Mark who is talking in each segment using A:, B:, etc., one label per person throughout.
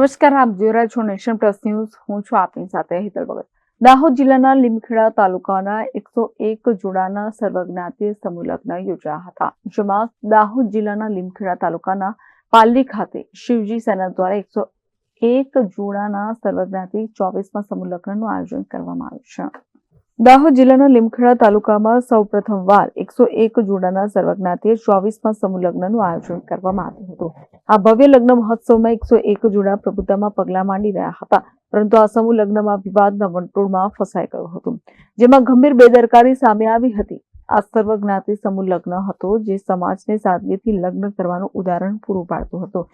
A: નમસ્કાર, આપ જોઈ રહ્યા છો નેશન પ્લસ ન્યૂઝ. હું છું આપની સાથે હિતલ ભગત. દાહોદ જિલ્લાના લીમખેડા તાલુકાના એકસો એક જોડાના સર્વજ્ઞાતીય સમૂહ લગ્ન યોજાયા હતા, જેમાં દાહોદ જિલ્લાના લીમખેડા તાલુકાના પાલડી ખાતે શિવજી સેના દ્વારા એકસો એક જોડાના સર્વજ્ઞાતી ચોવીસમાં સમૂહ લગ્નનું આયોજન કરવામાં આવ્યું છે. દાહોદ જિલ્લાના લીમખેડા તાલુકામાં સૌ પ્રથમવાર એકસો એક જોડાના સર્વજ્ઞાતિએ ચોવીસમાં સમૂહ લગ્નનું આયોજન કરવામાં આવ્યું હતું. આ ભવ્ય લગ્ન મહોત્સવમાં એકસો એક જોડા પ્રભુતામાં પગલાં માંડી રહ્યા હતા, પરંતુ આ સમૂહ લગ્નમાં વિવાદના વંટોળમાં ફસાઈ ગયું હતું. જેમાં ગંભીર બેદરકારી સામે આવી હતી. આ સર્વજ્ઞાતિ સમૂહ લગ્ન હતો જે સમાજને સાદગીથી લગ્ન કરવાનું ઉદાહરણ પૂરું પાડતું હતું.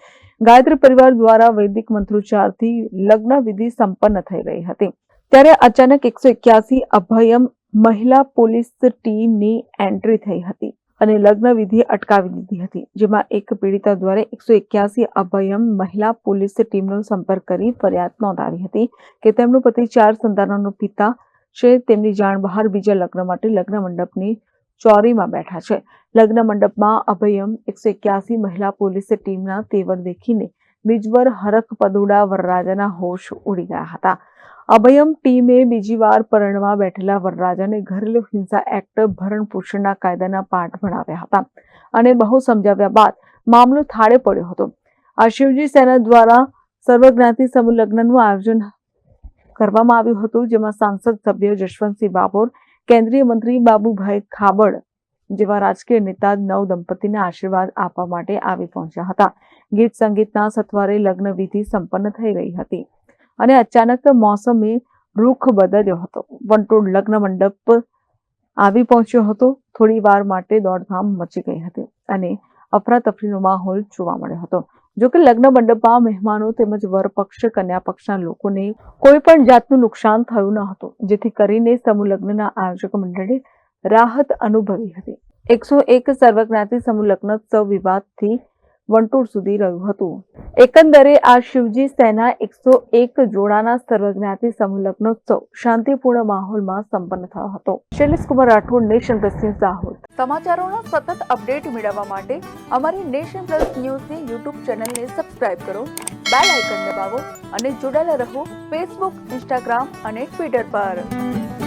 A: ગાયત્રી પરિવાર દ્વારા વૈદિક મંત્રોચ્ચારથી લગ્ન વિધિ સંપન્ન થઈ રહી હતી. ત્યારે અચાનક એકસો એક્યાસી અભયમ મહિલા પોલીસ ટીમની એન્ટ્રી થઈ હતી અને લગ્ન વિધિ અટકાવી દીધી હતી, જેમાં એક પીડિતા દ્વારા એકસો એક્યાસી અભયમ મહિલા પોલીસ ટીમનો સંપર્ક કરી ફરિયાદ નોંધાવી હતી કે તેમનો પતિ ચાર સંતાનોનો પિતા છે, તેમની જાણ બહાર બીજા લગ્ન માટે લગ્ન મંડપની ચોરીમાં બેઠા છે. લગ્ન મંડપમાં અભયમ એકસો એક્યાસી મહિલા પોલીસ ટીમના તેવર દેખીને બીજવર હરખ પદુડા વરરાજાના હોશ ઉડી ગયા હતા. અભયમ ટીમે બીજી વાર પરણવા બેઠેલા વરરાજાને ઘરેલુ હિંસા એક્ટ ભરણ પોષણના કાયદાના પાઠ ભણાવ્યા હતા અને બહુ સમજાવ્યા બાદ મામલો થાળે પડ્યો હતો. આ શિવજી સેના દ્વારા સર્વજ્ઞાતિ સમૂહ લગ્નનું આયોજન કરવામાં આવ્યું હતું, જેમાં સાંસદ સભ્ય જશવંતસિંહ બાબોર કેન્દ્રીય મંત્રી બાબુભાઈ ખાબડ જેવા રાજકીય નેતા નવ દંપતીને આશીર્વાદ આપવા માટે આવી પહોંચ્યા હતા. ગીત સંગીતના સથવારે લગ્ન વિધિ સંપન્ન થઈ રહી હતી. અને અચાનક મોસમે રૂખ બદલ્યો હતો. વંટોળ લગ્ન મંડપ આવી પહોંચ્યો હતો. થોડી વાર માટે દોડધામ મચી ગઈ હતી અને અફરાતફરીનો માહોલ જોવા મળ્યો હતો. જોકે લગ્ન મંડપમાં મહેમાનો તેમજ વર પક્ષ કન્યા પક્ષના લોકોને કોઈ પણ જાતનું નુકસાન થયું ન હતું, જેથી કરીને સમૂહ લગ્નના આયોજક મંડળે રાહત અનુભવી હતી. એકસો એક સર્વજ્ઞાતિ સમૂહ લગ્નોત્સવ વિવાદથી વંટોળ સુધી રહ્યું હતું. એકંદરે આ શિવજી સેના એકસો એક જોડાના સર્વજ્ઞાતિ સમૂહ લગ્નોત્સવ શાંતિપૂર્ણ માહોલમાં સંપન્ન થયો હતો. Shailesh Rathod, Nation Plus News Dahod. સમાચારોના સતત અપડેટ મેળવવા માટે અમારી નેશન પ્લસ ન્યૂઝની યુટ્યુબ ચેનલને સબસ્ક્રાઇબ કરો, બેલ આઇકન દબાવો અને જોડાયેલા રહો ફેસબુક, ઇન્સ્ટાગ્રામ અને ટ્વિટર પર.